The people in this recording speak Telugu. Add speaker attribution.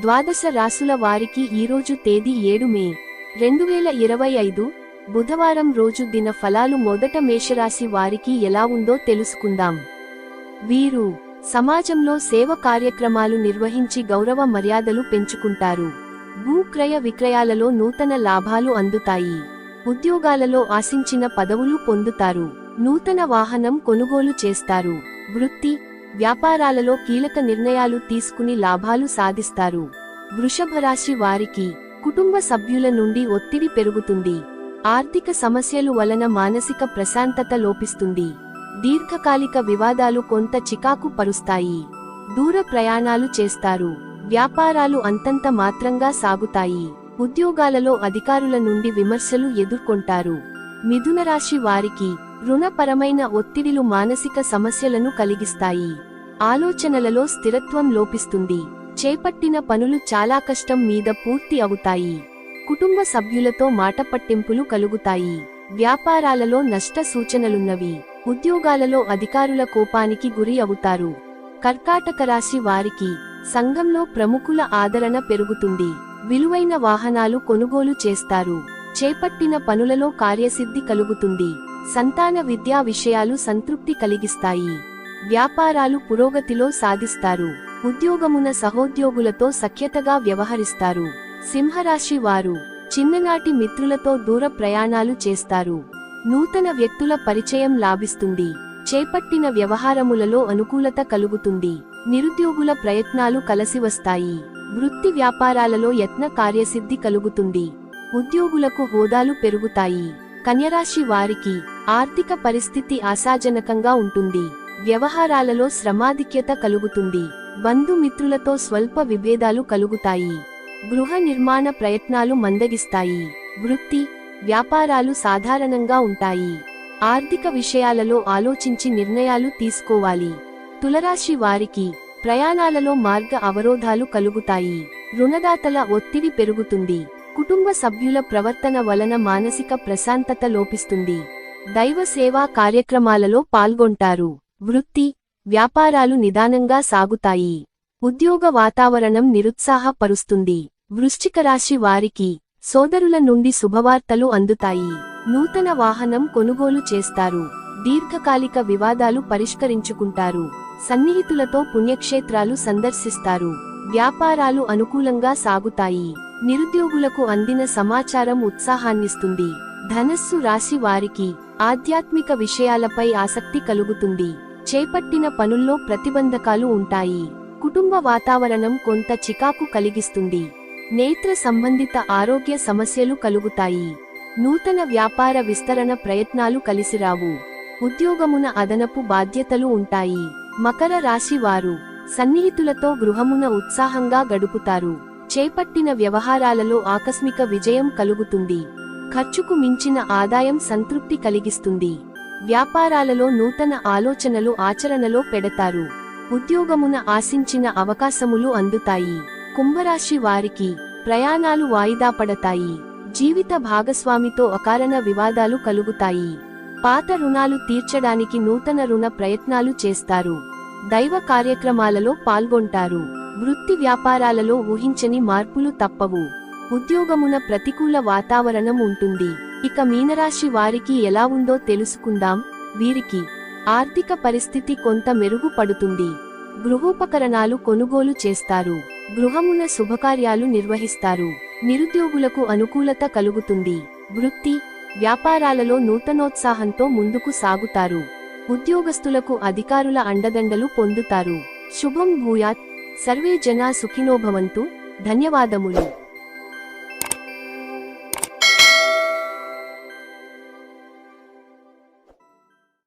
Speaker 1: ద్వాదశ రాసుల వారికి ఈరోజు తేదీ ఏడు మే రెండు వేల ఇరవై ఐదు బుధవారం రోజు దిన ఫలాలు మొదట మేషరాశి వారికి ఎలా ఉందో తెలుసుకుందాం. వీరు సమాజంలో సేవ కార్యక్రమాలు నిర్వహించి గౌరవ మర్యాదలు పెంచుకుంటారు. భూక్రయ విక్రయాలలో నూతన లాభాలు అందుతాయి. ఉద్యోగాలలో ఆశించిన పదవులు పొందుతారు. నూతన వాహనం కొనుగోలు చేస్తారు. వృత్తి వ్యాపారాలలో కీలక నిర్ణయాలు తీసుకుని లాభాలు సాధిస్తారు. వృషభ రాశి వారికి కుటుంబ సభ్యుల నుండి ఒత్తిడి పెరుగుతుంది. ఆర్థిక సమస్యలు వలన మానసిక ప్రశాంతత లోపిస్తుంది. దీర్ఘకాలిక వివాదాలు కొంత చికాకు పరుస్తాయి. దూర ప్రయాణాలు చేస్తారు. వ్యాపారాలు అంతంత మాత్రంగా సాగుతాయి. ఉద్యోగాలలో అధికారుల నుండి విమర్శలు ఎదుర్కొంటారు. మిథున రాశి వారికి రుణపరమైన ఒత్తిడిలు మానసిక సమస్యలను కలిగిస్తాయి. ఆలోచనలలో స్థిరత్వం లోపిస్తుంది. చేపట్టిన పనులు చాలా కష్టం మీద పూర్తి అవుతాయి. కుటుంబ సభ్యులతో మాట పట్టింపులు కలుగుతాయి. వ్యాపారాలలో నష్ట సూచనలున్నవి. ఉద్యోగాలలో అధికారుల కోపానికి గురి అవుతారు. కర్కాటక రాశి వారికి సంఘంలో ప్రముఖుల ఆదరణ పెరుగుతుంది. విలువైన వాహనాలు కొనుగోలు చేస్తారు. చేపట్టిన పనులలో కార్యసిద్ధి కలుగుతుంది. సంతాన విద్యా విషయాలు సంతృప్తి కలిగిస్తాయి. వ్యాపారాలు పురోగతిలో సాధిస్తారు. ఉద్యోగమున సహోద్యోగులతో సఖ్యతగా వ్యవహరిస్తారు. సింహరాశి వారు చిన్ననాటి మిత్రులతో దూర ప్రయాణాలు చేస్తారు. నూతన వ్యక్తుల పరిచయం లాభిస్తుంది. చేపట్టిన వ్యవహారములలో అనుకూలత కలుగుతుంది. నిరుద్యోగుల ప్రయత్నాలు కలసివస్తాయి వృత్తి వ్యాపారాలలో యత్న కార్యసిద్ధి కలుగుతుంది. ఉద్యోగులకు హోదాలు పెరుగుతాయి. కన్యరాశి వారికి ఆర్థిక పరిస్థితి ఆశాజనకంగా ఉంటుంది. వ్యవహారాలలో శ్రమాధిక్యత కలుగుతుంది. బంధుమిత్రులతో స్వల్ప విభేదాలు కలుగుతాయి. గృహ నిర్మాణ ప్రయత్నాలు మందగిస్తాయి. వృత్తి వ్యాపారాలు సాధారణంగా ఉంటాయి. ఆర్థిక విషయాలలో ఆలోచించి నిర్ణయాలు తీసుకోవాలి. తులరాశి వారికి ప్రయాణాలలో మార్గ అవరోధాలు కలుగుతాయి. రుణదాతల ఒత్తిడి పెరుగుతుంది. కుటుంబ సభ్యుల ప్రవర్తన వలన మానసిక ప్రశాంతత లోపిస్తుంది. దైవ సేవా కార్యక్రమాలలో పాల్గొంటారు. వృత్తి వ్యాపారాలు నిదానంగా సాగుతాయి. ఉద్యోగ వాతావరణం నిరుత్సాహపరుస్తుంది. వృశ్చిక రాశి వారికి సోదరుల నుండి శుభవార్తలు అందుతాయి. నూతన వాహనం కొనుగోలు చేస్తారు. దీర్ఘకాలిక వివాదాలు పరిష్కరించుకుంటారు. సన్నిహితులతో పుణ్యక్షేత్రాలు సందర్శిస్తారు. వ్యాపారాలు అనుకూలంగా సాగుతాయి. నిరుద్యోగులకు అందిన సమాచారం ఉత్సాహాన్నిస్తుంది. ధనస్సు రాశి వారికి ఆధ్యాత్మిక విషయాలపై ఆసక్తి కలుగుతుంది. చేపట్టిన పనుల్లో ప్రతిబంధకాలు ఉంటాయి. కుటుంబ వాతావరణం కొంత చికాకు కలిగిస్తుంది. నేత్ర సంబంధిత ఆరోగ్య సమస్యలు కలుగుతాయి. నూతన వ్యాపార విస్తరణ ప్రయత్నాలు కలిసిరావు. ఉద్యోగమున అదనపు బాధ్యతలు ఉంటాయి. మకర రాశి వారు సన్నిహితులతో గృహమున ఉత్సాహంగా గడుపుతారు. చేపట్టిన వ్యవహారాలలో ఆకస్మిక విజయం కలుగుతుంది. ఖర్చుకు మించిన ఆదాయం సంతృప్తి కలిగిస్తుంది. వ్యాపారాలలో నూతన ఆలోచనలు ఆచరణలో పెడతారు. ఉద్యోగమున ఆశించిన అవకాశములు అందుతాయి. కుంభరాశి వారికి ప్రయాణాలు వాయిదా పడతాయి. జీవిత భాగస్వామితో అకారణ వివాదాలు కలుగుతాయి. పాత రుణాలు తీర్చడానికి నూతన రుణ ప్రయత్నాలు చేస్తారు. దైవ కార్యక్రమాలలో పాల్గొంటారు. వృత్తి వ్యాపారాలలో ఊహించని మార్పులు తప్పవు. ఉద్యోగమున ప్రతికూల వాతావరణం ఉంటుంది. ఇక మీనరాశి వారికి ఎలా ఉందో తెలుసుకుందాం. వీరికి ఆర్థిక పరిస్థితి కొంత మెరుగుపడుతుంది. గృహోపకరణాలు కొనుగోలు చేస్తారు. గృహమున శుభకార్యాలు నిర్వహిస్తారు. నిరుద్యోగులకు అనుకూలత కలుగుతుంది. వృత్తి వ్యాపారాలలో నూతనోత్సాహంతో ముందుకు సాగుతారు. ఉద్యోగస్తులకు అధికారుల అండదండలు పొందుతారు. శుభం భూయాత్. సర్వే జనా సుఖినోభవంతు ధన్యవాదములు.